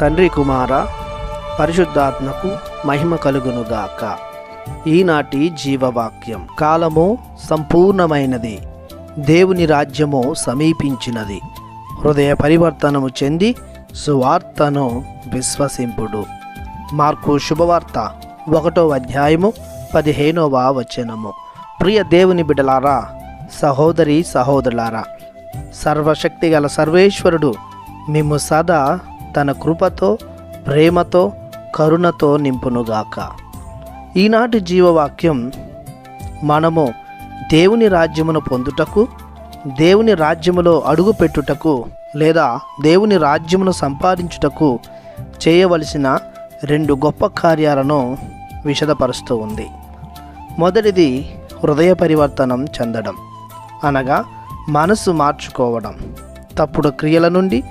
తండ్రి కుమార పరిశుద్ధాత్మకు మహిమ కలుగునుగాక. ఈనాటి జీవవాక్యం కాలము సంపూర్ణమైనది దేవుని రాజ్యము సమీపించినది. హృదయ పరివర్తనము చెంది సువార్తను విశ్వసింపుడు. మార్కు శుభవార్త ఒకటో అధ్యాయము పదిహేనవ వచనము. ప్రియ దేవుని బిడలారా సహోదరి సహోదరులారా సర్వశక్తి గల సర్వేశ్వరుడు మేము సదా తన కృపతో ప్రేమతో కరుణతో నింపునుగాక. ఈనాటి జీవవాక్యం మనము దేవుని రాజ్యమును పొందుటకు దేవుని రాజ్యములో అడుగు పెట్టుటకు లేదా దేవుని రాజ్యమును సంపాదించుటకు చేయవలసిన రెండు గొప్ప కార్యాలను విశదపరుస్తూ ఉంది. మొదటిది హృదయ పరివర్తనం చెందడం. అనగా మనసు మార్చుకోవడం. తప్పుడు క్రియల నుండి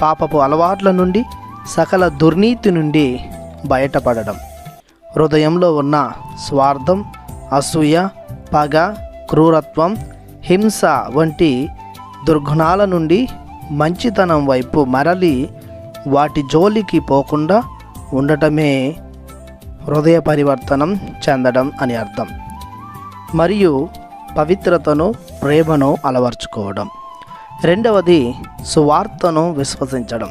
పాపపు అలవాట్ల నుండి సకల దుర్నీతి నుండి బయటపడడం. హృదయంలో ఉన్న స్వార్థం అసూయ పగ క్రూరత్వం హింస వంటి దుర్గుణాల నుండి మంచితనం వైపు మరలి వాటి జోలికి పోకుండా ఉండటమే హృదయ పరివర్తనం చెందడం అని అర్థం. మరియు పవిత్రతను ప్రేమను అలవర్చుకోవడం. రెండవది సువార్తను విశ్వసించడం.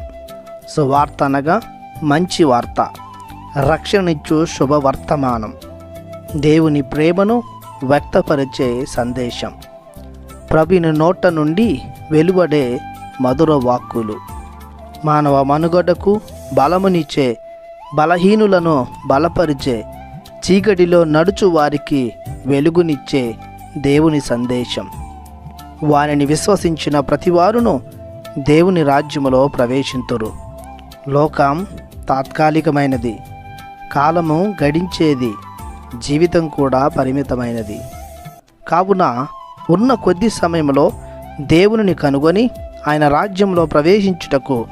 సువార్త అనగా మంచి వార్త రక్షణిచ్చు శుభవర్తమానం దేవుని ప్రేమను వ్యక్తపరిచే సందేశం. ప్రవీణ నోట నుండి వెలువడే మధుర వాక్కులు. మానవ మనుగడకు బలమునిచ్చే బలహీనులను బలపరిచే చీకటిలో నడుచు వారికి వెలుగునిచ్చే దేవుని సందేశం. వారిని విశ్వసించిన ప్రతివారును దేవుని రాజ్యములో ప్రవేశింతురు. లోకం తాత్కాలికమైనది. కాలము గడించేది. జీవితం కూడా పరిమితమైనది. కావున ఉన్న కొద్ది సమయంలో దేవునిని కనుగొని ఆయన రాజ్యంలో ప్రవేశించుటకు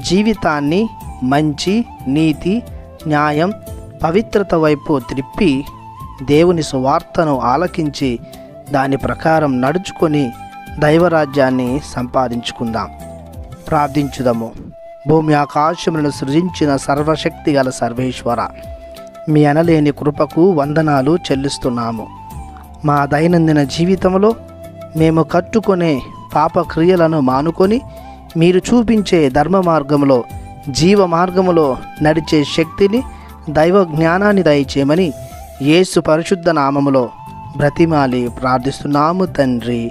జీవితాన్ని మంచి నీతి న్యాయం పవిత్రత వైపు త్రిప్పి దేవుని సువార్తను ఆలకించి దాని ప్రకారం నడుచుకొని దైవరాజ్యాన్ని సంపాదించుకుందాం. ప్రార్థించుదాము. భూమి ఆకాశములను సృజించిన సర్వశక్తి గల సర్వేశ్వర మీ అనలేని కృపకు వందనాలు చెల్లిస్తున్నాము. మా దైనందిన జీవితంలో మేము కట్టుకునే పాప క్రియలను మానుకొని మీరు చూపించే ధర్మ మార్గములో జీవ మార్గములో నడిచే శక్తిని దైవ జ్ఞానాన్ని దయచేయమని యేసు పరిశుద్ధ నామములో బ్రతిమాలి ప్రార్థిస్తున్నాము తండ్రి.